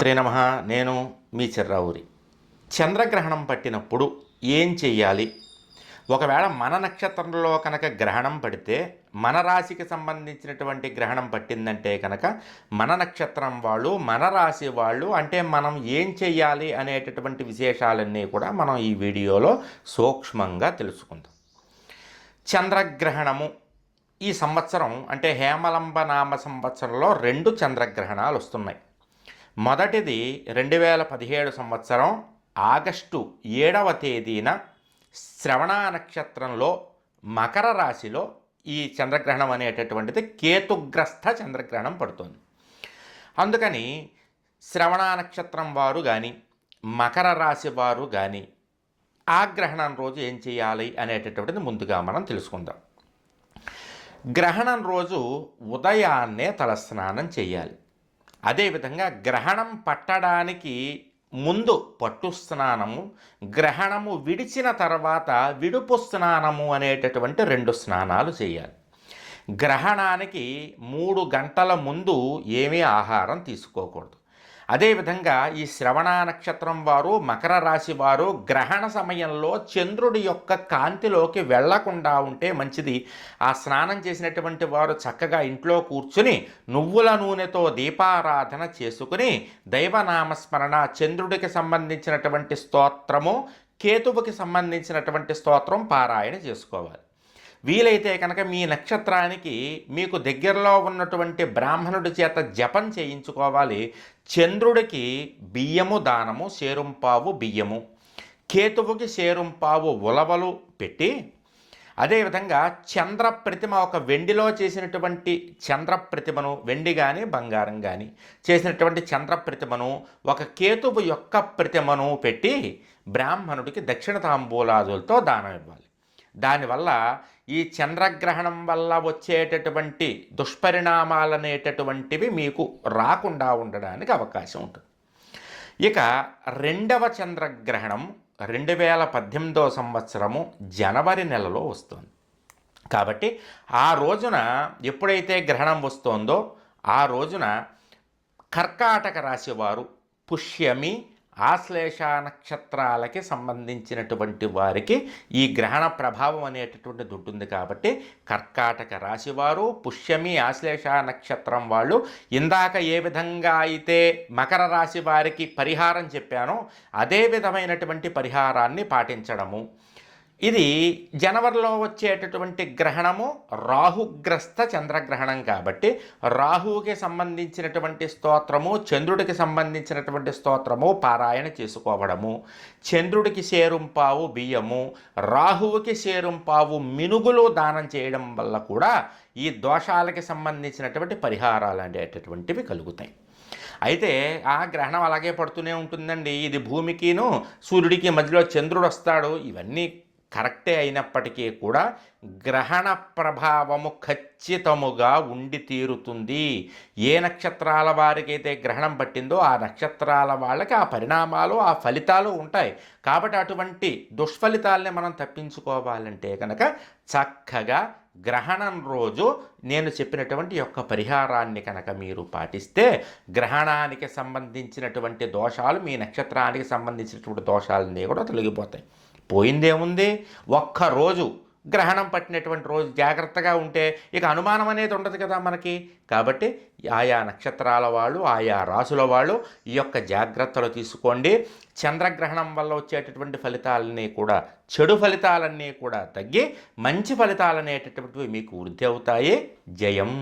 శ్రీ నమ. నేను మీ చిర్రావురి. చంద్రగ్రహణం పట్టినప్పుడు ఏం చెయ్యాలి? ఒకవేళ మన నక్షత్రంలో కనుక గ్రహణం పడితే మన రాశికి సంబంధించినటువంటి గ్రహణం పట్టిందంటే కనుక మన నక్షత్రం వాళ్ళు మన రాశి వాళ్ళు అంటే మనం ఏం చెయ్యాలి అనేటటువంటి విశేషాలన్నీ కూడా మనం ఈ వీడియోలో సూక్ష్మంగా తెలుసుకుందాం. చంద్రగ్రహణము ఈ సంవత్సరం అంటే హేమలంబ నామ సంవత్సరంలో రెండు చంద్రగ్రహణాలు వస్తున్నాయి. మొదటిది రెండు వేల పదిహేడు సంవత్సరం ఆగస్టు ఏడవ తేదీన శ్రవణ నక్షత్రంలో మకర రాశిలో ఈ చంద్రగ్రహణం అనేటటువంటిది కేతుగ్రస్త చంద్రగ్రహణం పడుతుంది. అందుకని శ్రవణ నక్షత్రం వారు కానీ మకర రాశి వారు కానీ ఆ గ్రహణం రోజు ఏం చేయాలి అనేటటువంటిది ముందుగా మనం తెలుసుకుందాం. గ్రహణం రోజు ఉదయాన్నే తలస్నానం చేయాలి. అదేవిధంగా గ్రహణం పట్టడానికి ముందు పట్టు స్నానము గ్రహణము విడిచిన తర్వాత విడుపు స్నానము అనేటటువంటి రెండు స్నానాలు చేయాలి. గ్రహణానికి మూడు గంటల ముందు ఏమీ ఆహారం తీసుకోకూడదు. అదేవిధంగా ఈ శ్రవణ నక్షత్రం వారు మకర రాశి వారు గ్రహణ సమయంలో చంద్రుడి యొక్క కాంతిలోకి వెళ్ళకుండా ఉంటే మంచిది. ఆ స్నానం చేసినటువంటి వారు చక్కగా ఇంట్లో కూర్చుని నువ్వుల నూనెతో దీపారాధన చేసుకుని దైవనామస్మరణ చంద్రుడికి సంబంధించినటువంటి స్తోత్రము కేతువుకి సంబంధించినటువంటి స్తోత్రం పారాయణ చేసుకోవాలి. వీలైతే కనుక మీ నక్షత్రానికి మీకు దగ్గరలో ఉన్నటువంటి బ్రాహ్మణుడి చేత జపం చేయించుకోవాలి. చంద్రుడికి బియ్యము దానము సేరుంపావు బియ్యము. కేతువుకి సేరుంపావు ఉలవలు పెట్టి అదేవిధంగా చంద్ర ప్రతిమ ఒక వెండిలో చేసినటువంటి చంద్ర ప్రతిమను వెండి కానీ బంగారం కానీ చేసినటువంటి చంద్ర ప్రతిమను ఒక కేతువు యొక్క ప్రతిమను పెట్టి బ్రాహ్మణుడికి దక్షిణ తాంబూలాదులతో దానం ఇవ్వాలి. దానివల్ల ఈ చంద్రగ్రహణం వల్ల వచ్చేటటువంటి దుష్పరిణామాలనేటటువంటివి మీకు రాకుండా ఉండడానికి అవకాశం ఉంటుంది. ఇక రెండవ చంద్రగ్రహణం రెండు వేల పద్దెనిమిదో సంవత్సరము జనవరి నెలలో వస్తుంది. కాబట్టి ఆ రోజున ఎప్పుడైతే గ్రహణం వస్తోందో ఆ రోజున కర్కాటక రాశివారు పుష్యమి ఆశ్లేష నక్షత్రాలకి సంబంధించినటువంటి వారికి ఈ గ్రహణ ప్రభావం అనేటటువంటిది ఉంటుంది కాబట్టి కర్కాటక రాశి వారు పుష్యమి ఆశ్లేష నక్షత్రం వాళ్ళు ఇందాక ఏ విధంగా అయితే మకర రాశి వారికి పరిహారం చెప్పానో అదే విధమైనటువంటి పరిహారాన్ని పాటించడము. ఇది జనవరిలో వచ్చేటటువంటి గ్రహణము రాహుగ్రస్త చంద్రగ్రహణం కాబట్టి రాహువుకి సంబంధించినటువంటి స్తోత్రము చంద్రుడికి సంబంధించినటువంటి స్తోత్రము పారాయణ చేసుకోవడము. చంద్రుడికి సేరుంపావు బియ్యము రాహువుకి సేరుంపావు మినుగులు దానం చేయడం వల్ల కూడా ఈ దోషాలకి సంబంధించినటువంటి పరిహారాలు అనేటటువంటివి కలుగుతాయి. అయితే ఆ గ్రహణం అలాగే పడుతూనే ఉంటుందండి. ఇది భూమికిను సూర్యుడికి మధ్యలో చంద్రుడు వస్తాడు. ఇవన్నీ కరెక్టే అయినప్పటికీ కూడా గ్రహణ ప్రభావము ఖచ్చితముగా ఉండి తీరుతుంది. ఏ నక్షత్రాల వారికైతే గ్రహణం పట్టిందో ఆ నక్షత్రాల వాళ్ళకి ఆ పరిణామాలు ఆ ఫలితాలు ఉంటాయి. కాబట్టి అటువంటి దుష్ఫలితాలని మనం తప్పించుకోవాలంటే కనుక చక్కగా గ్రహణం రోజు నేను చెప్పినటువంటి యొక్క పరిహారాన్ని కనుక మీరు పాటిస్తే గ్రహణానికి సంబంధించినటువంటి దోషాలు మీ నక్షత్రానికి సంబంధించినటువంటి దోషాలన్నీ కూడా తొలగిపోతాయి. పోయిందేముంది ఒక్కరోజు గ్రహణం పట్టినటువంటి రోజు జాగ్రత్తగా ఉంటే ఇక అనుమానం అనేది ఉండదు కదా మనకి. కాబట్టి ఆయా నక్షత్రాల వాళ్ళు ఆయా రాసుల వాళ్ళు ఈ యొక్క జాగ్రత్తలు తీసుకోండి. చంద్రగ్రహణం వల్ల వచ్చేటటువంటి ఫలితాలన్నీ కూడా చెడు ఫలితాలన్నీ కూడా తగ్గి మంచి ఫలితాలు అనేటటువంటివి మీకు వృద్ధి అవుతాయి. జయం.